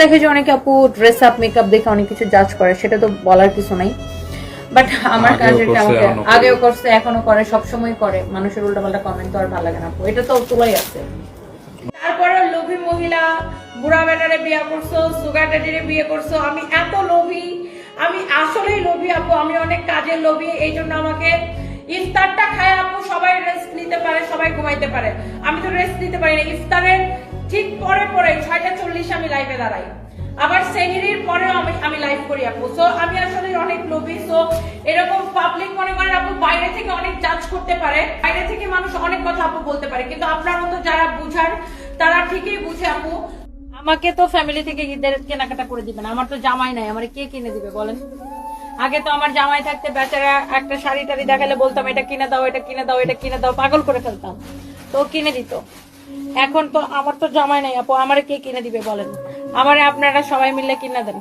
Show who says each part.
Speaker 1: দেখে যে অনেকে আপু ড্রেস আপ মেকআপ দেখে অনেক কিছু জাজ করে সেটা তো বলার কিছু নাই। বাট আমার কাছে আমাকে আগেও করছে এখনও করে সবসময় করে। মানুষের উল্টাপাল্টা কমেন্ট তো আর ভালো লাগে না আপু। এটা তো তোলাই আছে।
Speaker 2: তারপরে লোভী মহিলা বুড়া বেটারে বিয়ে করছ সুগার ড্যাডিরে বিয়ে করছ আমি এত লোভী আমি আসলেই লোভী আপু আমি অনেক কাজের লোভী এই জন্য আমাকে ইফতারটা খায় আপু সবাই রেস্ট নিতে পারে সবাই ঘুমাইতে পারে। আমি তো রেস্ট নিতে পারি না। ইফতারের ঠিক পরে পরে ছয়টা চল্লিশে লাইভে দাঁড়াই। আবার সেমিরির পরেও আমি আমি লাইভ করি, আপু। সো আমি আসলে অনেক লোভী। সো এরকম পাবলিক মনে করেন, আপু, বাইরে থেকে অনেক জাজ করতে পারে। বাইরে থেকে মানুষ অনেক কথা আপু বলতে পারে। কিন্তু আপনার মতো যারা বুঝার, তারা ঠিকই বুঝে, আপু। আমাকে তো ফ্যামিলি থেকে ঈদের কেনাকাটা করে দিবেন। আমার তো জামাই নাই। আমার কে কিনে দিবে, বলেন? আগে তো আমার জামাই থাকতে বেচারা একটা শাড়ি টাড়ি দেখালে বলতাম, এটা কিনে দাও, এটা কিনে দাও, এটা কিনে দাও। পাগল করে ফেলতাম। তো কিনে দিত। এখন তো আমার তো জামাই নাই, আপু, আমারে কে কিনে দিবে বলেন? আমারে আপনারা সবাই মিলে কিনে দেন।